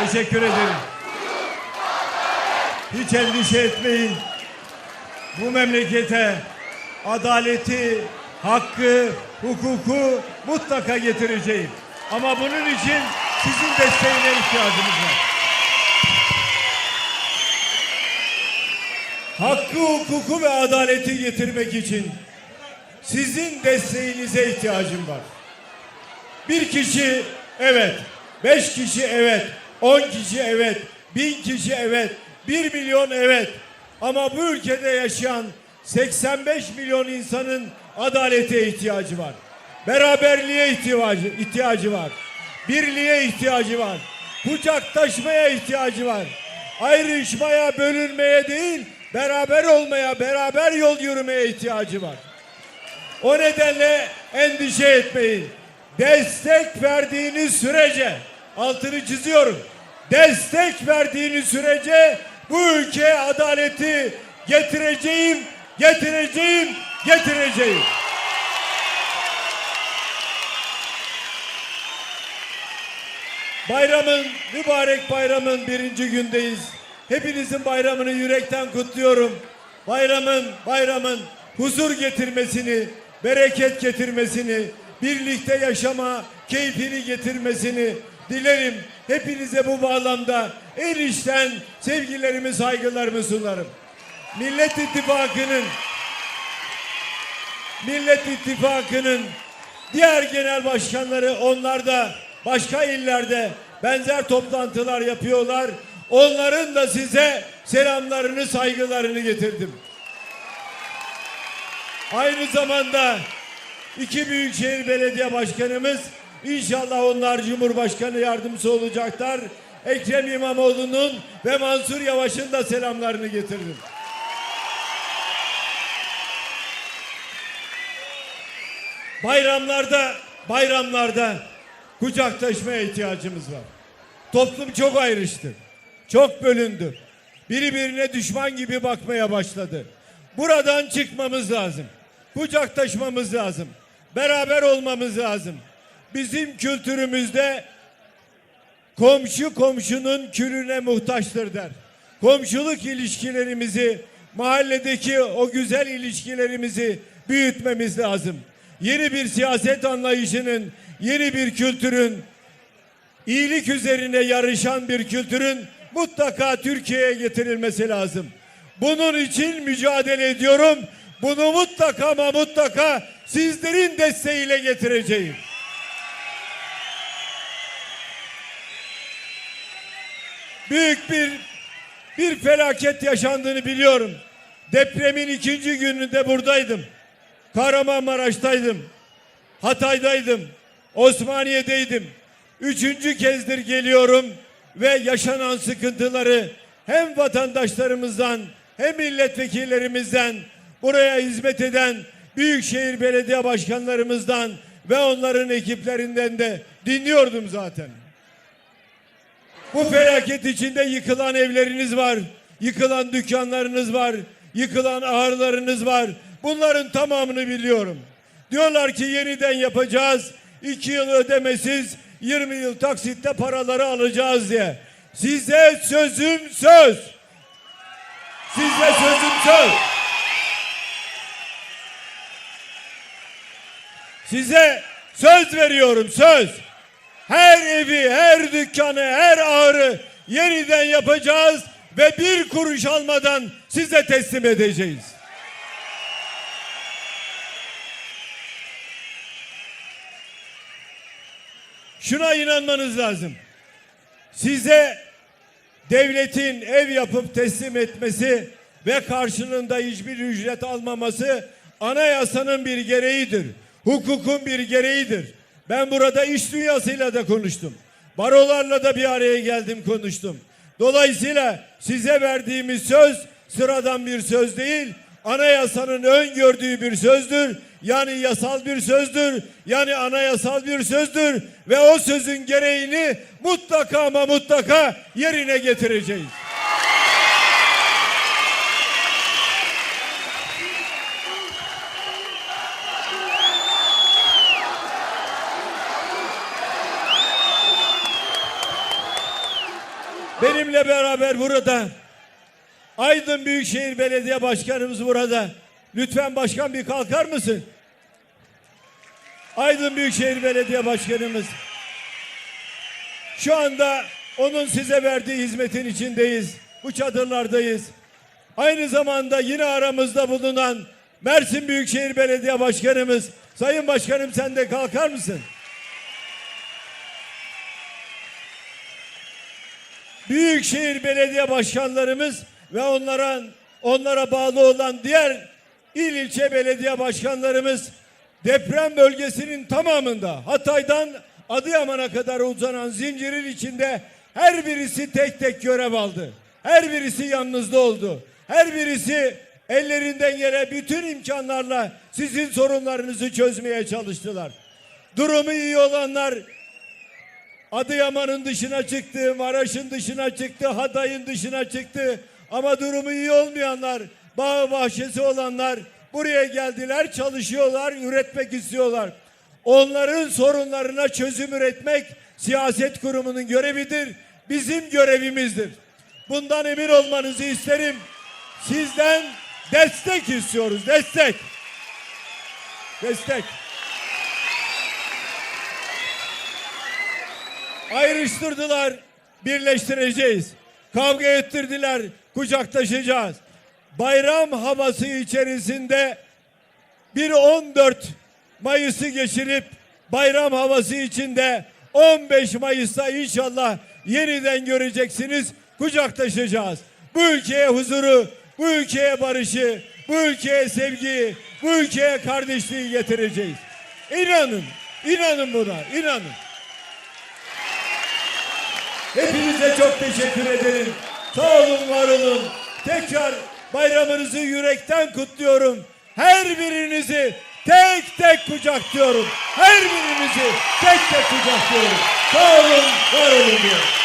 teşekkür ederim. Hiç endişe etmeyin. Bu memlekete adaleti, hakkı, hukuku mutlaka getireceğim. Ama bunun için sizin desteğine ihtiyacımız var. Hakkı, hukuku ve adaleti getirmek için sizin desteğinize ihtiyacım var. Bir kişi evet, beş kişi evet, on kişi evet, bin kişi evet, bir milyon evet. Ama bu ülkede yaşayan 85 milyon insanın adalete ihtiyacı var. Beraberliğe ihtiyacı, ihtiyacı var. Birliğe ihtiyacı var. Kucaktaşmaya ihtiyacı var. Ayrışmaya, bölünmeye değil, beraber olmaya, beraber yol yürümeye ihtiyacı var. O nedenle endişe etmeyin. Destek verdiğiniz sürece altını çiziyorum. Destek verdiğiniz sürece bu ülkeye adaleti getireceğim, getireceğim, getireceğim. Bayramın, mübarek bayramın birinci gündeyiz. Hepinizin bayramını yürekten kutluyorum. Bayramın, bayramın huzur getirmesini, bereket getirmesini, birlikte yaşama keyfini getirmesini dilerim. Hepinize bu bağlamda en içten sevgilerimi, saygılarımı sunarım. Millet İttifakı'nın Millet İttifakı'nın diğer genel başkanları onlar da başka illerde benzer toplantılar yapıyorlar. Onların da size selamlarını, saygılarını getirdim. Aynı zamanda iki büyükşehir belediye başkanımız inşallah onlar Cumhurbaşkanı yardımcısı olacaklar. Ekrem İmamoğlu'nun ve Mansur Yavaş'ın da selamlarını getirdim. Bayramlarda, bayramlarda kucaktaşmaya ihtiyacımız var. Toplum çok ayrıştı. Çok bölündü. Biri birine düşman gibi bakmaya başladı. Buradan çıkmamız lazım. Kucaktaşmamız lazım. Beraber olmamız lazım. Bizim kültürümüzde komşu komşunun külüne muhtaçtır der. Komşuluk ilişkilerimizi, mahalledeki o güzel ilişkilerimizi büyütmemiz lazım. Yeni bir siyaset anlayışının, yeni bir kültürün, iyilik üzerine yarışan bir kültürün mutlaka Türkiye'ye getirilmesi lazım. Bunun için mücadele ediyorum. Bunu mutlaka ama mutlaka sizlerin desteğiyle getireceğim. Büyük bir bir felaket yaşandığını biliyorum. Depremin ikinci gününde buradaydım. Kahramanmaraş'taydım. Hatay'daydım. Osmaniye'deydim. Üçüncü kezdir geliyorum ve yaşanan sıkıntıları hem vatandaşlarımızdan hem milletvekillerimizden buraya hizmet eden büyükşehir belediye başkanlarımızdan ve onların ekiplerinden de dinliyordum zaten. Bu felaket içinde yıkılan evleriniz var, yıkılan dükkanlarınız var, yıkılan ahırlarınız var. Bunların tamamını biliyorum. Diyorlar ki yeniden yapacağız, iki yıl ödemesiz, 20 yıl taksitte paraları alacağız diye. Size sözüm söz. Size sözüm söz. Size söz veriyorum söz. Her evi, her dükkanı, her ağrı yeniden yapacağız ve bir kuruş almadan size teslim edeceğiz. Şuna inanmanız lazım. Size devletin ev yapıp teslim etmesi ve karşılığında hiçbir ücret almaması anayasanın bir gereğidir. Hukukun bir gereğidir. Ben burada iş dünyasıyla da konuştum. Barolarla da bir araya geldim konuştum. Dolayısıyla size verdiğimiz söz sıradan bir söz değil, anayasanın öngördüğü bir sözdür. Yani yasal bir sözdür. Yani anayasal bir sözdür. Ve o sözün gereğini mutlaka ama mutlaka yerine getireceğiz. Benimle beraber burada. Aydın Büyükşehir Belediye Başkanımız burada. Lütfen başkan bir kalkar mısın? Aydın Büyükşehir Belediye Başkanımız. Şu anda onun size verdiği hizmetin içindeyiz. Bu çadırlardayız. Aynı zamanda yine aramızda bulunan Mersin Büyükşehir Belediye Başkanımız. Sayın Başkanım sen de kalkar mısın? Büyükşehir Belediye Başkanlarımız ve onlara onlara bağlı olan diğer il ilçe belediye başkanlarımız deprem bölgesinin tamamında Hatay'dan Adıyaman'a kadar uzanan zincirin içinde her birisi tek tek görev aldı. Her birisi yalnızda oldu. Her birisi ellerinden gelen bütün imkanlarla sizin sorunlarınızı çözmeye çalıştılar. Durumu iyi olanlar Adıyaman'ın dışına çıktı, Maraş'ın dışına çıktı, Hatay'ın dışına çıktı. Ama durumu iyi olmayanlar, bağ bahçesi olanlar buraya geldiler, çalışıyorlar, üretmek istiyorlar. Onların sorunlarına çözüm üretmek siyaset kurumunun görevidir, bizim görevimizdir. Bundan emin olmanızı isterim. Sizden destek istiyoruz, destek. Destek. Ayrıştırdılar, birleştireceğiz. Kavga ettirdiler, kucaklaşacağız. Bayram havası içerisinde bir 14 Mayıs'ı geçirip bayram havası içinde 15 Mayıs'ta inşallah yeniden göreceksiniz, kucaklaşacağız. Bu ülkeye huzuru, bu ülkeye barışı, bu ülkeye sevgiyi, bu ülkeye kardeşliği getireceğiz. İnanın, inanın buna, inanın. Hepinize çok teşekkür ederim. Sağ olun, var olun. Tekrar bayramınızı yürekten kutluyorum. Her birinizi tek tek kucaklıyorum. Her birinizi tek tek kucaklıyorum. Sağ olun, var olun diyorum.